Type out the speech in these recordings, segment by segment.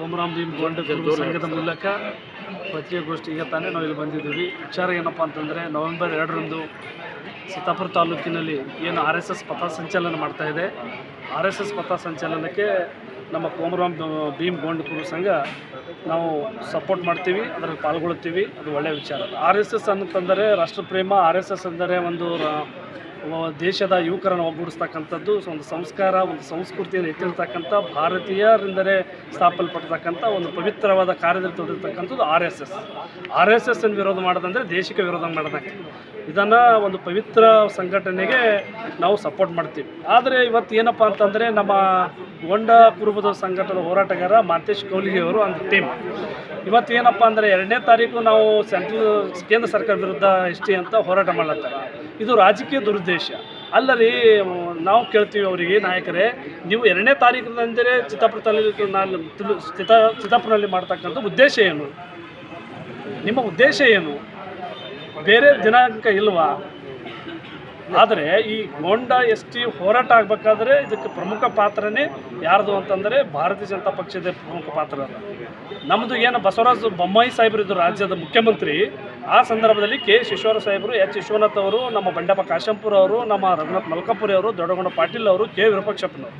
ಕೋಮರಾಮ್ ಭೀಮ್ ಗೋಂಡ ಸಂಘದ ಮೂಲಕ ಪತ್ರಿಕಾಗೋಷ್ಠಿಗೆ ತಾನೇ ನಾವು ಇಲ್ಲಿ ಬಂದಿದ್ದೀವಿ. ವಿಚಾರ ಏನಪ್ಪ ಅಂತಂದರೆ ನವೆಂಬರ್ ಎರಡರಂದು ಸೀತಾಪುರ ತಾಲೂಕಿನಲ್ಲಿ ಏನು ಆರ್ ಎಸ್ ಎಸ್ ಪಥಸಂಚಲನ ಮಾಡ್ತಾ ಇದೆ. ಆರ್ ಎಸ್ ಎಸ್ ಪಥಸಂಚಲನಕ್ಕೆ ನಮ್ಮ ಕೋಮರಾಮ್ ಭೀಮ್ ಗೋಂಡ್ ಕುರುಬ ಸಂಘ ನಾವು ಸಪೋರ್ಟ್ ಮಾಡ್ತೀವಿ, ಅದರಲ್ಲಿ ಪಾಲ್ಗೊಳ್ತೀವಿ ಅದು ಒಳ್ಳೆಯ ವಿಚಾರ. ಆರ್ ಎಸ್ ಎಸ್ ಅಂತಂದರೆ ರಾಷ್ಟ್ರಪ್ರೇಮ, ಆರ್ ಎಸ್ ಎಸ್ ಅಂದರೆ ಒಂದು ದೇಶದ ಯುವಕರನ್ನು ಒಗ್ಗೂಡಿಸ್ತಕ್ಕಂಥದ್ದು ಒಂದು ಸಂಸ್ಕಾರ, ಒಂದು ಸಂಸ್ಕೃತಿಯನ್ನು ಎತ್ತಿರ್ತಕ್ಕಂಥ, ಭಾರತೀಯರಿಂದಲೇ ಸ್ಥಾಪಲ್ಪಡ್ತಕ್ಕಂಥ ಒಂದು ಪವಿತ್ರವಾದ ಕಾರ್ಯದಲ್ಲಿ ತೊಡಗಿರ್ತಕ್ಕಂಥದ್ದು R S S. R S S ಅನ್ನು ವಿರೋಧ ಮಾಡೋದಂದರೆ ದೇಶಕ್ಕೆ ವಿರೋಧ ಮಾಡೋದಕ್ಕೆ. ಇದನ್ನು ಒಂದು ಪವಿತ್ರ ಸಂಘಟನೆಗೆ ನಾವು ಸಪೋರ್ಟ್ ಮಾಡ್ತೀವಿ. ಆದರೆ ಇವತ್ತು ಏನಪ್ಪ ಅಂತಂದರೆ ನಮ್ಮ ಗೊಂಡ ಕುರುಬದ ಸಂಘಟನೆ ಹೋರಾಟಗಾರ ಮಾತೇಶ್ ಕೌಲಿಗೆ ಅವರು ಒಂದು ಟೀಮ್ ಇವತ್ತು ಏನಪ್ಪ ಅಂದರೆ ಎರಡನೇ ತಾರೀಕು ನಾವು ಸೆಂಟ್ರಲ್ ಕೇಂದ್ರ ಸರ್ಕಾರ ವಿರುದ್ಧ ಎಸ್ ಟಿ ಅಂತ ಹೋರಾಟ ಮಾಡ್ಲತ್ತಾರ. ಇದು ರಾಜಕೀಯ ದುರುದ್ದೇಶ. ಅಲ್ಲರಿ, ನಾವು ಕೇಳ್ತೀವಿ ಅವರಿಗೆ, ನಾಯಕರೇ, ನೀವು ಎರಡನೇ ತಾರೀಕಿನಂದರೆ ಚಿತ್ತಾಪುರದಲ್ಲಿ ಚಿತ್ತ ಚಿತ್ತಾಪುರದಲ್ಲಿ ಮಾಡ್ತಕ್ಕಂಥ ಉದ್ದೇಶ ಏನು? ನಿಮ್ಮ ಉದ್ದೇಶ ಏನು? ಬೇರೆ ದಿನಾಂಕ ಇಲ್ವಾ? ಆದರೆ ಈ ಗೊಂಡ ಎಸ್ ಟಿ ಹೋರಾಟ ಆಗಬೇಕಾದ್ರೆ ಇದಕ್ಕೆ ಪ್ರಮುಖ ಪಾತ್ರನೇ ಯಾರ್ದು ಅಂತಂದರೆ ಭಾರತೀಯ ಜನತಾ ಪಕ್ಷದ ಪ್ರಮುಖ ಪಾತ್ರ ನಮ್ಮದು ಏನು ಬಸವರಾಜ ಬೊಮ್ಮಾಯಿ ಸಾಹೇಬರು ಇದ್ದರು ರಾಜ್ಯದ ಮುಖ್ಯಮಂತ್ರಿ, ಆ ಸಂದರ್ಭದಲ್ಲಿ ಕೆ ಶಿಶ್ವರ ಸಾಹೇಬರು, ಎಚ್ ವಿಶ್ವನಾಥ್ ಅವರು, ನಮ್ಮ ಬಂಡಪ್ಪ ಕಾಶಂಪುರ ಅವರು, ನಮ್ಮ ರಘುನಾಥ್ ಮಲ್ಕಾಪುರಿ ಅವರು, ದೊಡ್ಡಗೊಂಡ ಪಾಟೀಲ್ ಅವರು, ಕೆ ವಿರೂಪಾಕ್ಷಪ್ಪನವರು.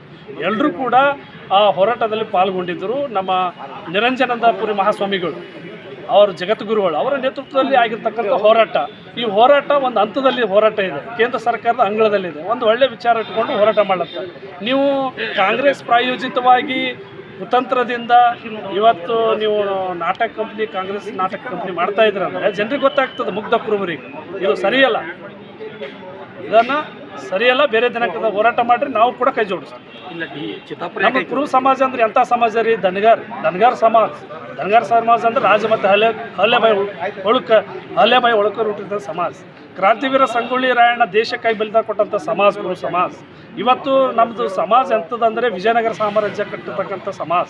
ಎಲ್ಲರೂ ಕೂಡ ಆ ಹೋರಾಟದಲ್ಲಿ ಪಾಲ್ಗೊಂಡಿದ್ದರು ನಮ್ಮ ನಿರಂಜನಂದಪುರಿ ಮಹಾಸ್ವಾಮಿಗಳು. ಅವರು ಜಗದ್ಗುರುಗಳು. ಅವರ ನೇತೃತ್ವದಲ್ಲಿ ಆಗಿರ್ತಕ್ಕಂಥ ಹೋರಾಟ. ಈ ಹೋರಾಟ ಒಂದು ಹಂತದಲ್ಲಿ ಹೋರಾಟ ಇದೆ. ಕೇಂದ್ರ ಸರ್ಕಾರದ ಅಂಗಳದಲ್ಲಿದೆ. ಒಂದು ಒಳ್ಳೆ ವಿಚಾರ ಇಟ್ಕೊಂಡು ಹೋರಾಟ ಮಾಡುತ್ತೆ. ನೀವು ಕಾಂಗ್ರೆಸ್ ಪ್ರಾಯೋಜಿತವಾಗಿ ಕುತಂತ್ರದಿಂದ ಇವತ್ತು ನೀವು ನಾಟಕ ಕಂಪ್ನಿ, ಕಾಂಗ್ರೆಸ್ ನಾಟಕ ಕಂಪ್ನಿ ಮಾಡ್ತಾ ಇದ್ರೆ ಜನರಿಗೆ ಗೊತ್ತಾಗ್ತದೆ ಮುಗ್ಧ ಕುರುಬರಿಗೆ. ಇದು ಸರಿಯಲ್ಲ. ಇದನ್ನು ಸರಿಯಲ್ಲ ಬೇರೆ ದಿನಕ್ಕದ ಹೋರಾಟ ಮಾಡಿರಿ ನಾವು ಕೂಡ ಕೈ ಜೋಡಿಸ್ತೀವಿ. ನಮ್ಮ ಕುರುಬ ಸಮಾಜ ಅಂದ್ರೆ ಎಂಥ ಸಮಾಜ ರೀ? ದನಗಾರ್ ದನಗಾರ್ ಸಮಾಜ. ದನಗಾರ್ ಸಮಾಜ ಅಂದ್ರೆ ರಾಜ ಮತ್ತು ಹಲ್ಲೆ ಹಲ್ಲೆಬಾಯಿ ಒಳಕ ಹಲ್ಲೆಬಾಯಿ ಒಳಕರು ಹುಟ್ಟಿದ ಸಮಾಜ. ಕ್ರಾಂತಿವೀರ ಸಂಗೊಳ್ಳಿ ರಾಯಣ್ಣ ದೇಶಕ್ಕಾಗಿ ಬೆಲ್ದ ಕೊಟ್ಟಂಥ ಸಮಾಜ ಕುರು ಸಮಾಜ. ಇವತ್ತು ನಮ್ಮದು ಸಮಾಜ ಎಂತದಂದ್ರೆ ವಿಜಯನಗರ ಸಾಮ್ರಾಜ್ಯ ಕಟ್ಟಿರ್ತಕ್ಕಂಥ ಸಮಾಜ.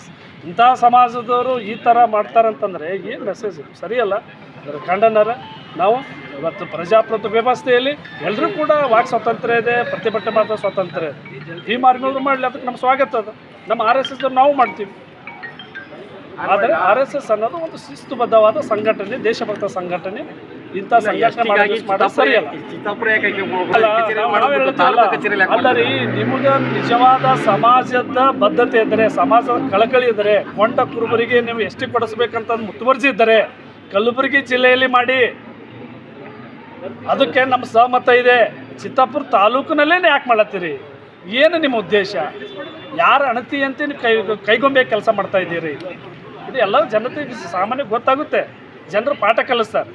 ಇಂಥ ಸಮಾಜದವರು ಈ ಥರ ಮಾಡ್ತಾರಂತಂದರೆ ಏನು ಮೆಸೇಜ್ ಸರಿಯಲ್ಲ? ಅದರ ಖಂಡನರ ನಾವು ಇವತ್ತು ಪ್ರಜಾಪ್ರಭುತ್ವ ವ್ಯವಸ್ಥೆಯಲ್ಲಿ ಎಲ್ಲರೂ ಕೂಡ ವಾಕ್ ಸ್ವಾತಂತ್ರ್ಯ ಇದೆ ಪ್ರತಿಭಟನೆ ಮಾಡಿದ ಸ್ವಾತಂತ್ರ್ಯ ಇದೆ. ಈ ಮಾರ್ಗಗಳು ಮಾಡಲಿ ಅದಕ್ಕೆ ನಮ್ಮ ಸ್ವಾಗತ ಅದು. ನಮ್ಮ ಆರ್ ಎಸ್ ಎಸ್ ನಾವು ಮಾಡ್ತೀವಿ. ಆದರೆ ಆರ್ ಎಸ್ ಎಸ್ ಅನ್ನೋದು ಒಂದು ಶಿಸ್ತುಬದ್ಧವಾದ ಸಂಘಟನೆ ದೇಶಭಕ್ತ ಸಂಘಟನೆ. ಇಂಥ ಸಂಘಟನೆ ಸರಿಯಲ್ಲ. ಅಲ್ಲ ರೀ ನಿಮಗೆ ನಿಜವಾದ ಸಮಾಜದ ಬದ್ಧತೆ ಇದ್ದರೆ ಸಮಾಜದ ಕಳಕಳಿ ಇದ್ದರೆ ಕೊಂಡ ಕುರುಬರಿಗೆ ನೀವು ಎಷ್ಟು ಕೊಡಿಸ್ಬೇಕಂತ ಮುತುವರ್ಜಿ ಇದ್ದರೆ ಕಲಬುರಗಿ ಜಿಲ್ಲೆಯಲ್ಲಿ ಮಾಡಿ ಅದಕ್ಕೆ ನಮ್ಮ ಸಹಮತ ಇದೆ. ಚಿತ್ತಾಪುರ ತಾಲೂಕಿನಲ್ಲೇ ಯಾಕೆ ಮಾಡತ್ತೀರಿ? ಏನು ನಿಮ್ಮ ಉದ್ದೇಶ? ಯಾರ ಅಣತಿ ಅಂತ ಕೈ, ಕೈಗೊಂಬೆ ಕೆಲಸ ಮಾಡ್ತಾ ಇದ್ದೀರಿ? ಇದು ಎಲ್ಲ ಜನತೆಗೆ ಸಾಮಾನ್ಯ ಗೊತ್ತಾಗುತ್ತೆ. ಜನರು ಪಾಠ ಕಲಿಸ್ತಾರೆ.